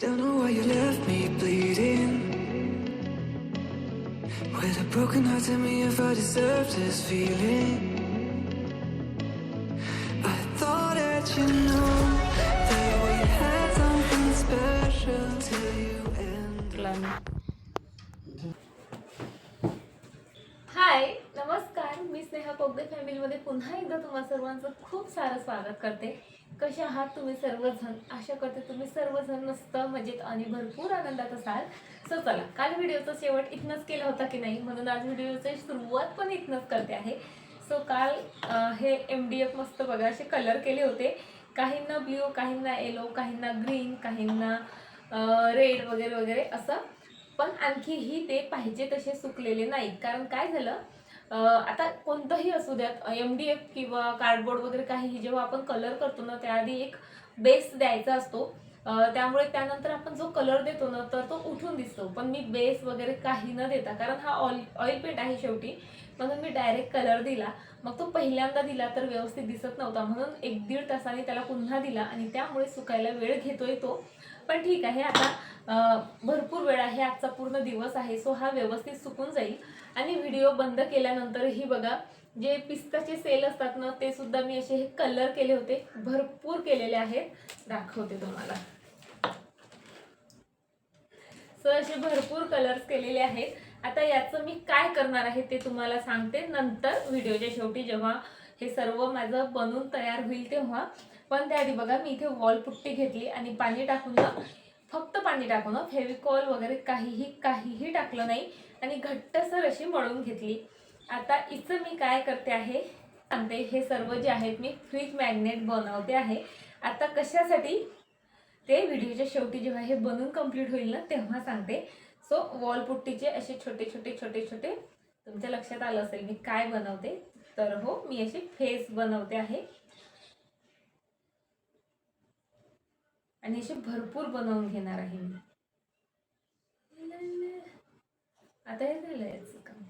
Don't know why you left me bleeding. With a broken heart, tell me if I deserve this feeling. I thought that you know that we had something special till you end. हाय नमस्कार मी स्नेहा पोगदे फॅमिलीमध्ये पुन्हा एकदा तुम्हा सर्वांचं खूप सारं स्वागत करते कसे आहात तुम्ही सर्वजण? आशा करते तुम्ही सर्वजण मस्त मजेत आणि भरपूर आनंदात असाल. सो चला काल व्हिडिओचा शेवट इथनंच केला होता की नाही? म्हणून आज व्हिडिओची सुरुवात पण इथनंच करते आहे. सो काल हे एम डी एफ मस्त बघा असे कलर केले होते. काहींना ब्ल्यू काहींना येलो काहींना ग्रीन काहींना रेड वगैरे वगैरे असं. पण आणखीही ते पाहिजे तसे सुकलेले नाहीत कारण काय झालं? आता कोणतंही असू द्यात एम डी एफ किंवा कार्डबोर्ड वगैरे काहीही जेव्हा आपण कलर करतो ना त्याआधी एक बेस द्यायचा असतो. त्यामुळे त्यानंतर आपण जो कलर देतो ना तर तो उठून दिसतो. पण मी बेस वगैरे काही न देता कारण हा ऑइल ऑइल पेंट आहे शेवटी म्हणून मी डायरेक्ट कलर दिला. मग तो पहिल्यांदा दिला तर व्यवस्थित दिसत नव्हता. म्हणून एक दीड तासाने त्याला पुन्हा दिला आणि त्यामुळे सुकायला वेळ घेतोय तो. पण ठीक आहे आता भरपूर वेळ आहे आजचा पूर्ण दिवस आहे सो हा व्यवस्थित सुकून जाईल. आणि व्हिडिओ बंद केल्यानंतरही बघा जे पिस्ताचे सेल असतात ना ते सुद्धा मी असे हे कलर केले होते भरपूर केलेले आहेत. दाखवते तुम्हाला. सो असे भरपूर कलर्स केलेले आहेत. आता याचं मी काय करणार आहे ते तुम्हाला सांगते नंतर व्हिडिओच्या शेवटी जेव्हा हे सर्व माझं बनून तयार होईल तेव्हा. पण त्याआधी बघा मी इथे वॉल पुट्टी घेतली आणि पाणी टाकून फक्त पाणी टाकून फेविकॉल वगैरे काहीही काहीही टाकलं नाही. आणि घट्टसर अशी मळून घेतली. आता इथं मी काय करते आहे सांगते. हे सर्व जे आहेत मी फ्रीज मॅग्नेट बनवते आहे. आता कशासाठी? ते व्हिडिओच्या शेवटी जेव्हा हे बनून कंप्लीट होईल ना तेव्हा सांगते. सो वॉलपुट्टीचे असे छोटे छोटे छोटे छोटे तुमच्या लक्षात आलं असेल मी काय बनवते? तर हो मी असे फेस बनवते आहे. आणि असे भरपूर बनवून घेणार आहे मी. आता हे झालं काम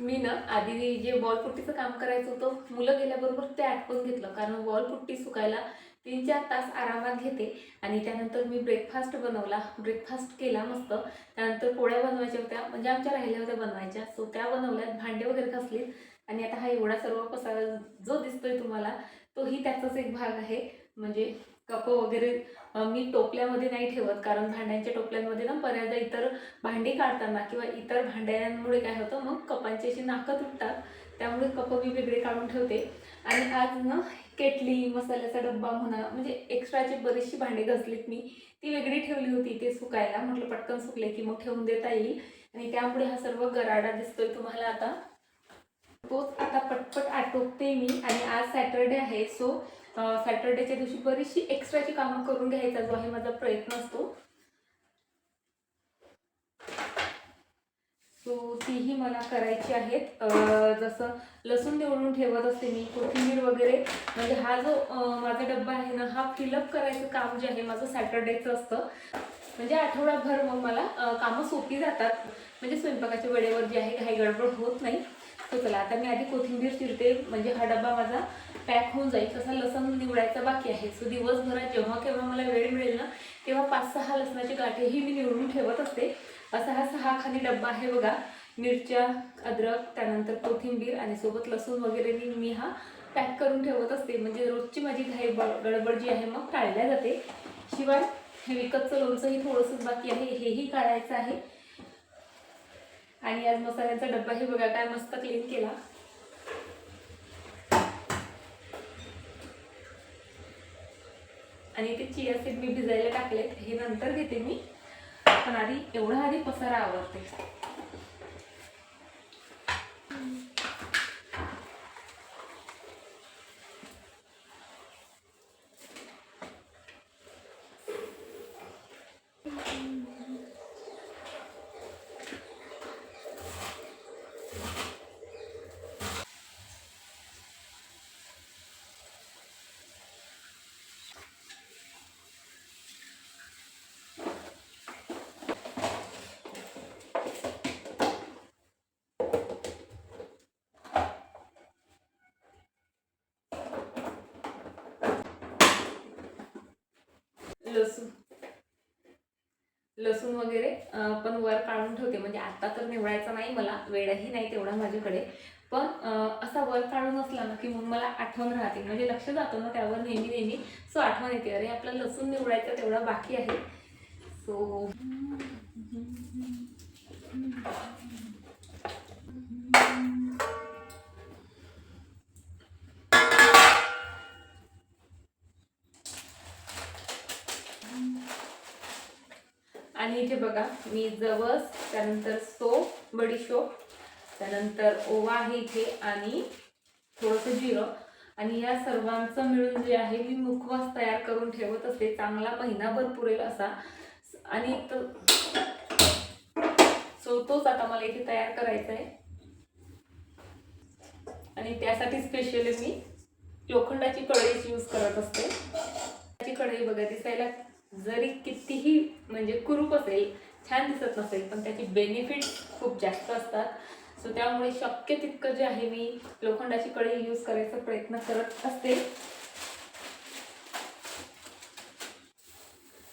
मी ना आधी जे वॉलपुट्टीचं काम करायचं होतं मुलं गेल्याबरोबर ते आटपून घेतलं. कारण वॉलपुट्टी सुकायला तीन चार तास आरामात घेते आणि त्यानंतर मी ब्रेकफास्ट बनवला. ब्रेकफास्ट केला मस्त. त्यानंतर पोळ्या बनवायच्या होत्या. म्हणजे आमच्या राहिल्या होत्या बनवायच्या. सो त्या बनवल्यात. भांडे वगैरे घासलीत. आणि आता हा एवढा सर्व पसारा जो दिसतोय तुम्हाला तोही त्याचाच एक भाग आहे. म्हणजे कप वगैरे मी टोपल्यामध्ये नाही ठेवत. कारण भांड्यांच्या टोपल्यांमध्ये ना बऱ्याचदा इतर भांडी काढताना किंवा इतर भांड्यांमुळे काय होतं मग कपांची अशी नाकं तुटतात. त्यामुळे कप मी वेगळे काढून ठेवते. आणि आज ना केटली मसाल्याचा डब्बा म्हणा म्हणजे एक्स्ट्राची बरीचशी भांडी घासलीत मी ती वेगळी ठेवली होती ते सुकायला. म्हटलं पटकन सुकले की मग ठेवून देता येईल. आणि त्यामुळे हा सर्व गराडा दिसतोय तुम्हाला आता. तोच आता पटपट आटोपते मी. आणि आज सॅटरडे आहे सो सॅटरडेच्या दिवशी बरीचशी एक्स्ट्राची कामं करून घ्यायचा जो आहे माझा प्रयत्न असतो सो तीही मला करायची आहेत. जसं लसूण निवडून ठेवत असते मी कोथिंबीर वगैरे. म्हणजे हा जो माझा डब्बा आहे ना हा फिलअप करायचं काम जे आहे माझं सॅटरडेचं असतं. म्हणजे आठवडाभर मग मला कामं सोपी जातात. म्हणजे स्वयंपाकाच्या वेळेवर जे आहे घाई गडबड होत नाही. तो चला आता मी आधी कोथिंबीर चिरते. म्हणजे हा डबा माझा पॅक होऊन जाईल तसा लसण निवडायचा बाकी आहे. सो दिवसभरात जेव्हा केव्हा मला वेळ मिळेल ना तेव्हा पाच सहा लसणाची गाठीही मी निवडून ठेवत असते. असा हा सहा खाली डब्बा आहे बघा. मिरच्या अद्रक त्यानंतर कोथिंबीर आणि सोबत लसूण वगैरे मी हा पॅक करून ठेवत असते. म्हणजे रोजची माझी घाई ब- गडबड जी आहे मग टाळल्या जाते. शिवाय हे विकतचं लोणचंही थोडंसंच बाकी आहे. हेही काढायचं आहे. आणि आज मसाल्याचा डब्बा हे बघा काय मस्त क्लीन केला. आणि ते चिया सीड मी भिजायला टाकलेत. हे नंतर घेते मी. पण आधी एवढा आधी पसारा आवडते लसूण. लसूण वगैरे पण वर काढून ठेवते. म्हणजे आता तर निवडायचा नाही मला वेळही नाही तेवढा माझ्याकडे. पण असा वर काढून असला ना की मग मला आठवण राहते. म्हणजे लक्ष जातो ना त्यावर नेहमी नेहमी. सो आठवण येते. अरे आपला लसूण निवडायचा तेवढा बाकी आहे. सो आणि इथे बघा मी जवस त्यानंतर सोप बडीशोप त्यानंतर ओवा आहे इथे आणि थोडंसं जिरं. आणि या सर्वांचं मिळून जे आहे मी मुखवास तयार करून ठेवत असते. चांगला महिनाभर पुरेल असा. आणि तो सो तोच आता मला इथे तयार करायचा आहे. आणि त्यासाठी स्पेशली मी लोखंडाची कढईच यूज करत असते. त्याची कढई बघा दिसायला जरी कितीही म्हणजे कुरूप असेल छान दिसत नसेल पण त्याची बेनिफिट खूप जास्त असतात. सो त्यामुळे शक्य तितकं जे आहे मी लोखंडाची कढई यूज करायचा प्रयत्न करत असते.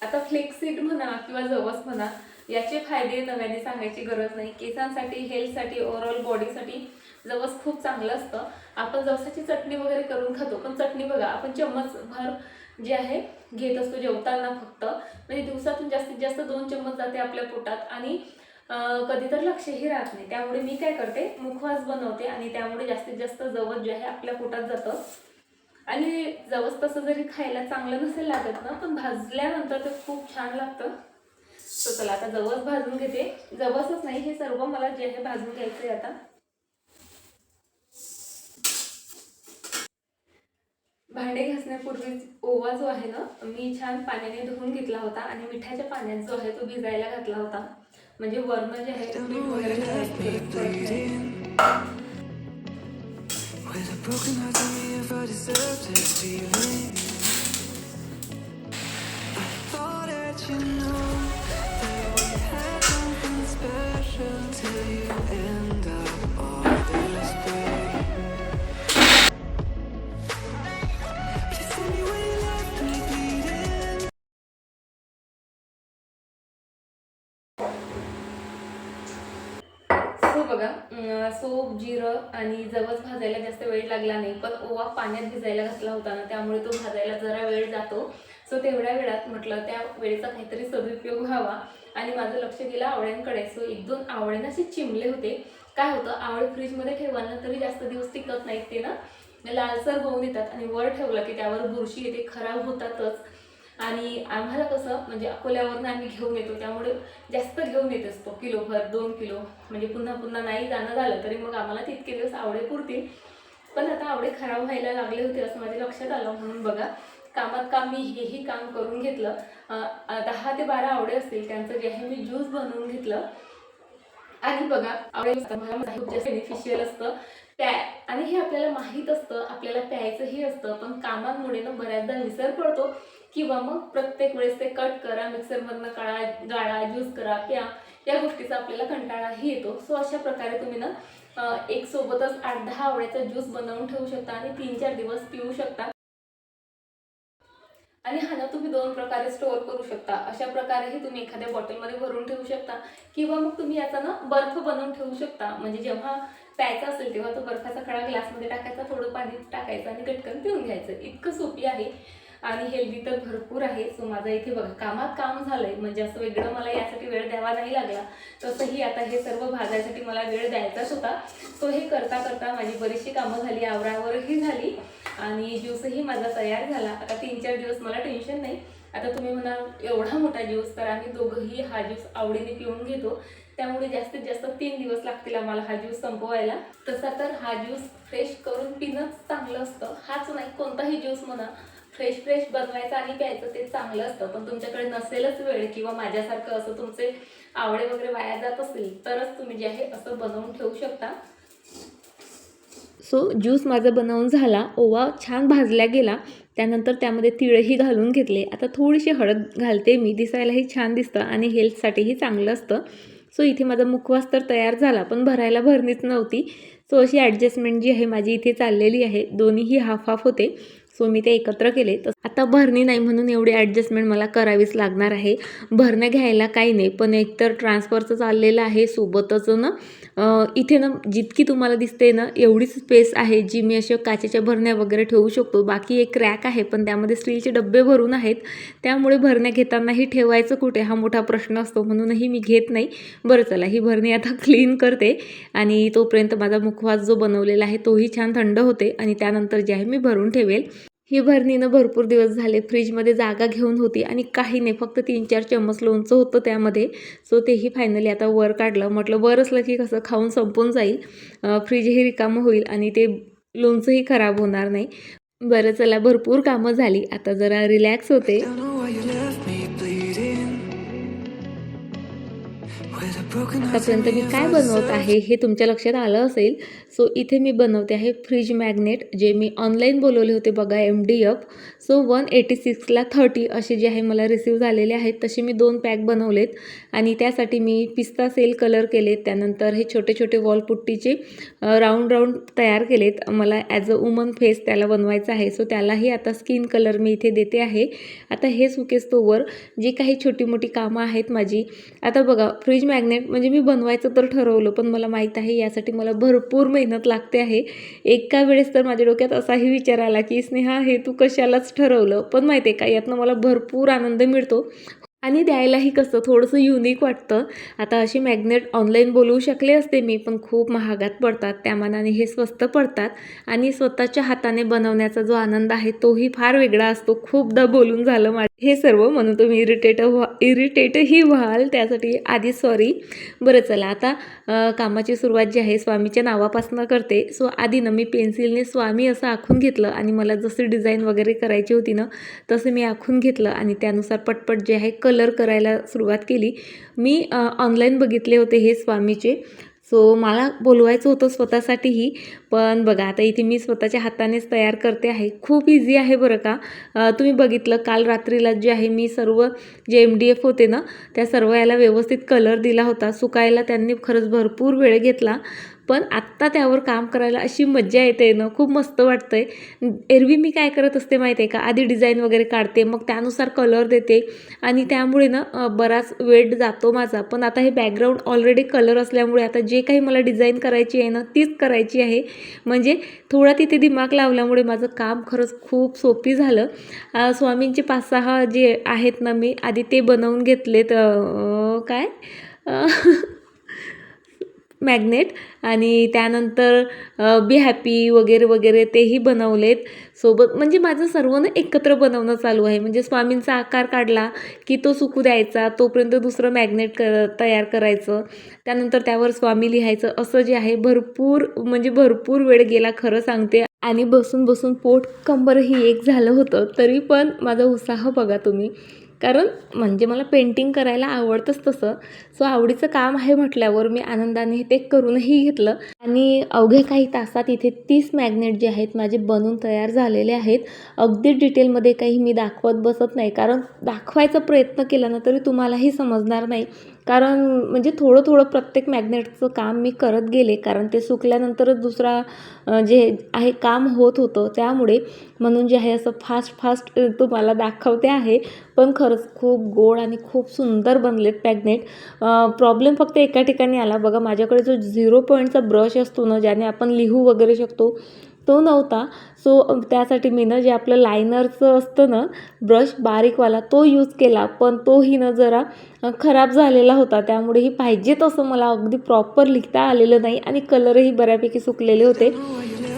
आता फ्लेक्सिड म्हणा किंवा जवस म्हणा याचे फायदे नव्याने सांगायची गरज नाही. केसांसाठी हेल्थसाठी ओव्हरऑल बॉडीसाठी जवस खूप चांगलं असतं. आपण जवसाची चटणी वगैरे करून खातो पण चटणी बघा आपण चम्मच भर जे आहे घेत असतो जेवताना फक्त. म्हणजे दिवसातून जास्तीत जास्त दोन चम्मच जाते आपल्या पोटात आणि कधी तर लक्षही राहत नाही. त्यामुळे मी काय करते मुखवास बनवते आणि त्यामुळे जास्तीत जास्त जवस जे आहे आपल्या पोटात जातं. आणि जवस तसं जरी खायला चांगलं नसेल लागत ना पण भाजल्यानंतर ते खूप छान लागतं. तर चला आता जवस भाजून घेते. जवसच नाही हे सर्व मला जे आहे भाजून घ्यायचं आहे आता. भांडे घासण्यापूर्वी ओवा जो आहे ना मी छान पाण्याने धुवून घेतला होता आणि मिठाच्या पाण्यात जो आहे तो भिजायला घातला होता. म्हणजे वर्ण जे आहे मीठ वगैरे सोप जिरं आणि जवस भाजायला जास्त वेळ लागला नाही पण ओवा पाण्यात भिजायला घातला होता ना त्यामुळे तो भाजायला जरा वेळ जातो. सो तेवढ्या वेळात म्हटलं त्या वेळेचा काहीतरी सदुपयोग व्हावा. आणि माझं लक्ष गेलं आवळ्यांकडे. सो एक दोन आवळे असे चिमले होते. काय होतं आवळे फ्रीजमध्ये ठेवाना तरी जास्त दिवस टिकत नाहीत ते ना. लालसर होऊन येतात आणि वर ठेवलं की त्यावर बुरशी येते खराब होतातच. आणि आम्हाला कसं म्हणजे अकोल्यावरून आम्ही घेऊन येतो त्यामुळे जास्त घेऊन येत असतो. किलोभर दोन किलो. म्हणजे पुन्हा पुन्हा नाही जाणं झालं तरी मग आम्हाला तितके दिवस आवडे पुरतील. पण आता आवडे खराब व्हायला लागले होते असं माझ्या लक्षात आलं म्हणून बघा. कामात काम मी हेही काम करून घेतलं. दहा ते बारा आवडे असतील त्यांचं जे आहे मी ज्यूस बनवून घेतलं. आणि बघा आवडे खूप जास्त बेनिफिशियल असतं. प्या आणि हे आपल्याला माहीत असतं आपल्याला प्यायचंही असतं पण कामांमुळे ना बऱ्याचदा विसर पडतो. किंवा मग प्रत्येक वेळेस ते कट करा मिक्सरमधनं काढा गाळा ज्यूस करा प्या. या गोष्टीचा आपल्याला कंटाळाही येतो. सो अशा प्रकारे तुम्ही ना एक सोबतच आठ दहा आवड्याचा ज्यूस बनवून ठेवू शकता आणि तीन चार दिवस पिऊ शकता. आणि हा ना तुम्ही दोन प्रकारे स्टोअर करू शकता. अशा प्रकारेही तुम्ही एखाद्या बॉटलमध्ये भरून ठेवू शकता. किंवा मग तुम्ही याचा ना बर्फ बनवून ठेवू शकता. म्हणजे जेव्हा प्यायचा असेल तेव्हा तो बर्फाचा खडा ग्लासमध्ये टाकायचा थोडं पाणी टाकायचं आणि गटकन पिऊन घ्यायचं. इतकं सोपी आहे. आणि हेल्दी तर भरपूर आहे. सो माझं इथे बघा कामात काम झालंय. म्हणजे असं वेगळं मला यासाठी वेळ द्यावा नाही लागला. तसंही आता हे सर्व भाजायसाठी मला वेळ द्यायचाच होता. सो हे करता करता माझी बरीचशी कामं झाली आवरावरही झाली. आणि ज्यूसही माझा तयार झाला. आता तीन चार दिवस मला टेन्शन नाही. आता तुम्ही म्हणाल एवढा मोठा ज्यूस तर आम्ही दोघंही हा ज्यूस आवडीने पिऊन घेतो. त्यामुळे जास्तीत जास्त तीन दिवस लागतील आम्हाला हा ज्यूस संपवायला. तसा तर हा ज्यूस फ्रेश करून पिणंच चांगलं असतं. हाच नाही कोणताही ज्यूस म्हणा फ्रेश फ्रेश बनवायचं आणि प्यायचं ते चांगलं असतं. पण तुमच्याकडे नसेलच वेळ किंवा माझ्यासारखं असं तुमचे आवडे वगैरे वाया जात असेल तरच तुम्ही जे आहे असं बनवून ठेवू शकता. सो ज्यूस माझा बनवून झाला. ओवा छान भाजला गेला. त्यानंतर त्यामध्ये तिळही घालून घेतले. आता थोडीशी हळद घालते मी. दिसायलाही छान दिसतं आणि हेल्थसाठीही चांगलं असतं. सो इथे माझा मुखवास तर तयार झाला पण भरायला भरणीच नव्हती. सो अशी ॲडजस्टमेंट जी आहे माझी इथे चाललेली आहे. दोन्हीही हाफ हाफ होते. सो मी ते एकत्र केले. तर आता भरणी नाही म्हणून एवढी ॲडजस्टमेंट मला करावीच लागणार आहे. भरणं घ्यायला काही नाही पण एकतर ट्रान्सफरचं चाललेलं आहे सोबतच ना इथे ना जितकी तुम्हाला दिसते ना एवढीच स्पेस आहे जी मी अशा काचेच्या भरण्या वगैरे ठेवू शकतो. बाकी एक रॅक आहे पण त्यामध्ये स्टीलचे डबे भरून आहेत. त्यामुळे भरण्या घेतानाही ठेवायचं कुठे हा मोठा प्रश्न असतो. म्हणूनही मी घेत नाही. बरं चला ही भरणी आता क्लीन करते. आणि तोपर्यंत माझा मुखवास जो बनवलेला आहे तोही छान थंड होते. आणि त्यानंतर जे आहे मी भरून ठेवेल. ही भरणीनं भरपूर दिवस झाले फ्रीजमध्ये जागा घेऊन होती आणि काही नाही फक्त तीन चार चम्मच लोणचं होतं त्यामध्ये. सो तेही फायनली आता वर काढलं. म्हटलं वर असलं की कसं खाऊन संपून जाईल. फ्रीजही रिकामं होईल आणि ते लोणचंही खराब होणार नाही. बरं चला भरपूर कामं झाली. आता जरा रिलॅक्स होते. आतापर्यंत मी काय बनवत आहे हे तुमच्या लक्षात आलं असेल. सो इथे मी बनवते आहे फ्रीज मॅग्नेट जे मी ऑनलाईन बोलवले होते बघा M D F so one eighty सिक्सला thirty असे जे आहे मला रिसीव झालेले आहेत तसे मी दोन पॅक बनवलेत. आणि त्यासाठी मी पिस्ता सेल कलर केलेत त्यानंतर हे छोटे छोटे वॉलपुट्टीचे राऊंड राऊंड तयार केलेत. मला ॲज अ वुमन फेस त्याला बनवायचं आहे. सो त्यालाही आता स्किन कलर मी इथे देते आहे. आता हे सुकेस्तोवर जी काही छोटी मोठी कामं आहेत माझी आता बघा फ्रीज मॅग्नेट म्हणजे मी बनवायचं तर ठरवलं पण मला माहीत आहे यासाठी मला भरपूर मेहनत लागते आहे. एका वेळेस तर माझ्या डोक्यात असाही विचार आला की स्नेहा हे तू कशालाच ठरवलं? पण माहिती आहे का यातनं मला भरपूर आनंद मिळतो. आणि द्यायलाही कसं थोडंसं युनिक वाटतं. आता अशी मॅग्नेट ऑनलाईन बोलवू शकले असते मी पण खूप महागात पडतात. त्यामानाने हे स्वस्त पडतात. आणि स्वतःच्या हाताने बनवण्याचा जो आनंद आहे तोही फार वेगळा असतो. खूपदा बोलून झालं माझ्या हे सर्व म्हणून तुम्ही इरिटेट व्हा इरिटेटही व्हाल त्यासाठी आधी सॉरी बरं चला आता कामाची सुरुवात जी आहे स्वामीच्या नावापासून करते. सो आधी ना मी पेन्सिलने स्वामी असं आखून घेतलं आणि मला जसं डिझाईन वगैरे करायची होती ना तसं मी आखून घेतलं आणि त्यानुसार पटपट जे आहे कलर करायला सुरुवात केली. मी ऑनलाईन बघितले होते हे स्वामीचे. सो मला बोलवायचं होतं स्वतःसाठीही पण बघा आता इथे मी स्वतःच्या हातानेच तयार करते आहे. खूप इझी आहे बरं का? तुम्ही बघितलं काल रात्रीला जे आहे मी सर्व जे एम डी एफ होते ना त्या सर्व याला व्यवस्थित कलर दिला होता. सुकायला त्यांनी खरंच भरपूर वेळ घेतला. पण आत्ता त्यावर काम करायला अशी मज्जा येते ना खूप मस्त वाटतं आहे एरवी मी काय करत असते माहिती आहे का? आधी डिझाईन वगैरे काढते मग त्यानुसार कलर देते. आणि त्यामुळे ना बराच वेळ जातो माझा. पण आता हे बॅकग्राऊंड ऑलरेडी कलर असल्यामुळे आता जे काही मला डिझाईन करायची आहे ना तीच करायची आहे. म्हणजे थोडा तिथे दिमाग लावल्यामुळे माझं काम खरंच खूप सोपी झालं. स्वामींचे पाच सहा जे आहेत ना मी आधी ते बनवून घेतलेत काय? मॅग्नेट आणि त्यानंतर बी हॅपी वगैरे वगैरे तेही बनवलेत. सोबत म्हणजे माझं सर्व ना एकत्र बनवणं चालू आहे. म्हणजे स्वामींचा आकार काढला की तो सुकू द्यायचा तोपर्यंत दुसरं मॅग्नेट क तयार करायचं. त्यानंतर त्यावर स्वामी लिहायचं. असं जे आहे भरपूर म्हणजे भरपूर वेळ गेला खरं सांगते. आणि बसून बसून पोट कंबरही एक झालं होतं. तरी पण माझा उत्साह बघा तुम्ही. कारण म्हणजे मला पेंटिंग करायला आवडतंच तसं. सो आवडीचं काम आहे म्हटल्यावर मी आनंदाने ते करूनही घेतलं. आणि अवघे काही तासात इथे तीस मॅग्नेट जे आहेत माझे बनून तयार झालेले आहेत. अगदी डिटेलमध्ये काही मी दाखवत बसत नाही. कारण दाखवायचा प्रयत्न केला ना तरी तुम्हालाही समजणार नाही. कारण म्हणजे थोडं थोडं प्रत्येक मॅग्नेटचं काम मी करत गेले कारण ते सुकल्यानंतरच दुसरा जे आहे काम होत होतं. त्यामुळे म्हणून जे आहे असं फास्ट फास्ट तुम्हाला दाखवते आहे. पण खरंच खूप गोड आणि खूप सुंदर बनलेत मॅग्नेट. प्रॉब्लेम फक्त एका ठिकाणी आला. बघा माझ्याकडे जो झिरो पॉईंटचा ब्रश असतो ना ज्याने आपण लिहू वगैरे शकतो तो नव्हता. सो त्यासाठी मी ना जे आपलं लायनरचं असतं ना ब्रश बारीकवाला तो यूज केला. पण तोही ना जरा खराब झालेला होता. त्यामुळे ही पाहिजे तसं मला अगदी प्रॉपर लिखता आलेलं नाही आणि कलरही बऱ्यापैकी सुकलेले होते.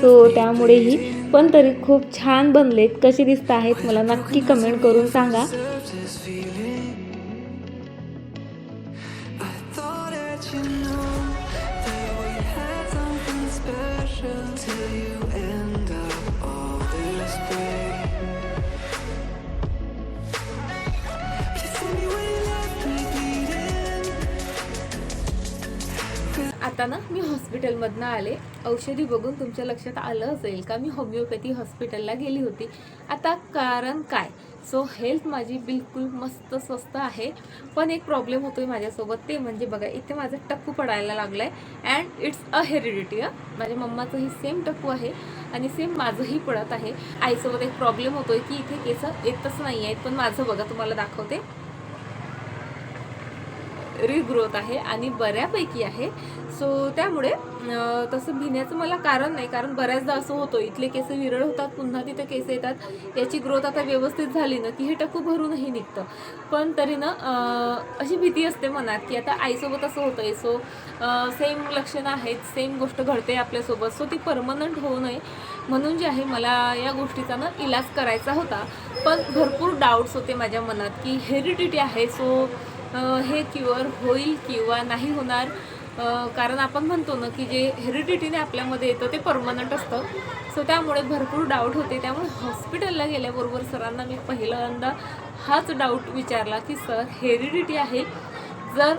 सो त्यामुळेही. पण तरी खूप छान बनलेत. कसे दिसत आहेत मला नक्की कमेंट करून सांगा. ना मी हॉस्पिटलमधनं आले. औषधी बघून तुमच्या लक्षात आलं असेल का? मी होमिओपॅथी हॉस्पिटलला गेली होती. आता कारण काय? सो हेल्थ माझी बिलकुल मस्त स्वस्त आहे. पण एक प्रॉब्लेम होतो आहे माझ्यासोबत. ते म्हणजे बघा इथे माझं टक्कू पडायला लागलं आहे अँड इट्स अ हेरिडिटी माझ्या मम्माचंही सेम टक्कू आहे आणि सेम माझंही पडत आहे. आईसोबत एक प्रॉब्लेम होतो आहे की इथे केस येतच नाही आहेत पण माझं बघा तुम्हाला दाखवते. रिग्रोथ आहे आणि बऱ्यापैकी आहे. सो त्यामुळे तसं भिण्याचं मला कारण नाही. कारण बऱ्याचदा असं होतं इथले केस विरळ होतात पुन्हा तिथे केस येतात. याची ग्रोथ आता व्यवस्थित झाली ना की हे टक्कू भरूनही निघतं. पण तरी ना अशी भीती असते मनात की आता आईसोबत असं होतं आहे सो सेम लक्षणं आहेत सेम गोष्ट घडते आपल्यासोबत. सो ती परमनंट होऊ नये. म्हणून जे आहे मला या गोष्टीचा ना इलाज करायचा होता. पण भरपूर डाऊट्स होते माझ्या मनात की हेरिडिटी आहे. सो हे क्युअर होईल किंवा नाही होणार कारण आपण म्हणतो ना की जे हेरिडिटीने आपल्यामध्ये येतं ते परमनंट असतं. सो त्यामुळे भरपूर डाऊट होते. त्यामुळे हॉस्पिटलला गेल्याबरोबर सरांना मी पहिल्यांदा हाच डाऊट विचारला की सर हेरिडिटी आहे? जर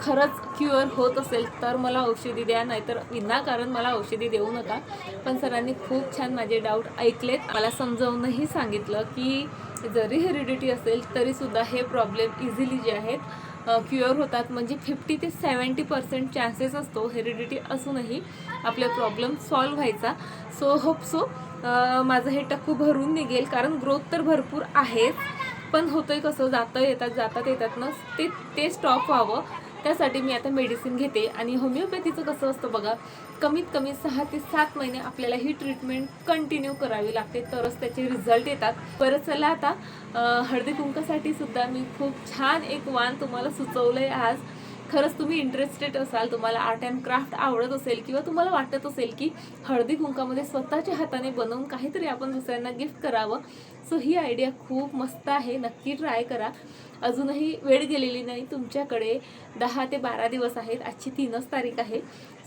खरंच क्युअर होत असेल तर मला औषधी द्या नाहीतर विनाकारण मला औषधी देऊ नका. पण सरांनी खूप छान माझे डाऊट ऐकलेत. मला समजावूनही सांगितलं की जरी हेरिडिटी असेल तरीसुद्धा हे प्रॉब्लेम इझिली जे आहेत क्युअर होतात. म्हणजे फिफ्टी ते सेवन्टी पर्सेंट चान्सेस असतो हेरिडिटी असूनही आपले प्रॉब्लेम सॉल्व व्हायचा. सो होप सो माझं हे टक्कू भरून निघेल. कारण ग्रोथ तर भरपूर आहेच. पण होतंय कसं जातं येतात जातात येतात ना ते ते स्टॉप व्हावं. त्यासाठी मी आता मेडिसिन घेते. आणि होमिओपॅथीचं कसं असतं बघा कमीत कमी सहा ते सात महिने आपल्याला ही ट्रीटमेंट कंटिन्यू करावी लागते. तरच त्याचे रिझल्ट येतात. परत चला आता हळदी कुंकासाठी सुद्धा मी खूप छान एक वाण तुम्हाला सुचवलं आहे आज. खरंच तुम्ही इंटरेस्टेड असाल तुम्हाला आर्ट अँड क्राफ्ट आवडत असेल किंवा तुम्हाला वाटत असेल की हळदी कुंकामध्ये स्वतःच्या हाताने बनवून काहीतरी आपण दुसऱ्यांना गिफ्ट करावं. सो ही आयडिया खूप मस्त आहे. नक्की ट्राय करा. अजूनही वेळ गेलेली नाही. तुमच्याकडे दहा ते बारा दिवस आहेत. आजची तीनच तारीख आहे.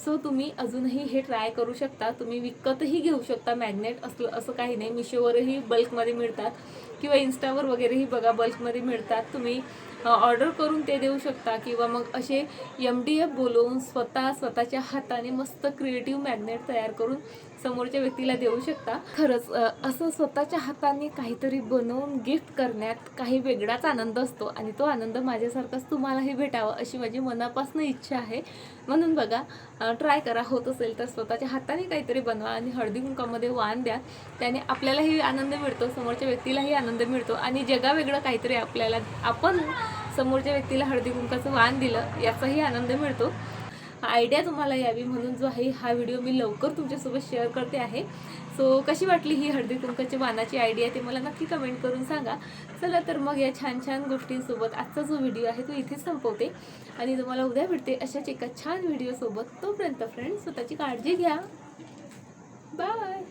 सो तुम्ही अजूनही हे ट्राय करू शकता. तुम्ही विकतही घेऊ शकता मॅग्नेट असलं असं काही नाही. मिशोवरही बल्कमध्ये मिळतात. किंवा इन्स्टावर वगैरेही बघा बल्कमध्ये मिळतात. तुम्ही ऑर्डर करून ते देऊ शकता किंवा मग असे एम डी एफ बोलवून स्वतः स्वतःच्या हाताने मस्त क्रिएटिव्ह मॅग्नेट तयार करून समोरच्या व्यक्तीला देऊ शकता. खरंच असं स्वतःच्या हाताने काहीतरी बनवून गिफ्ट करण्यात काही वेगळाच आनंद असतो आणि तो आनंद माझ्यासारखाच तुम्हालाही भेटावा अशी माझी मनापासून इच्छा आहे. म्हणून बघा ट्राय करा. होत असेल तर स्वतःच्या हाताने काहीतरी बनवा आणि हळदी कुंकामध्ये वाण द्या. त्याने आपल्यालाही आनंद मिळतो समोरच्या व्यक्तीलाही आनंद मिळतो आणि जगावेगळं काहीतरी आपल्याला आपण समोरच्या व्यक्तीला हळदी कुंकाचं वाण दिलं याचाही आनंद मिळतो. आयडिया तुम्हाला यावी म्हणून जो आहे हा व्हिडिओ मी लवकर तुमच्यासोबत शेअर करते आहे. सो कशी वाटली ही हळदी कुंकाची वानाची आयडिया ते मला नक्की कमेंट करून सांगा. चला तर मग या छान छान गोष्टींसोबत आजचा जो व्हिडिओ आहे तो इथेच संपवते. आणि तुम्हाला उद्या भेटते अशाच एका छान व्हिडिओसोबत. तोपर्यंत फ्रेंड स्वतःची काळजी घ्या. बाय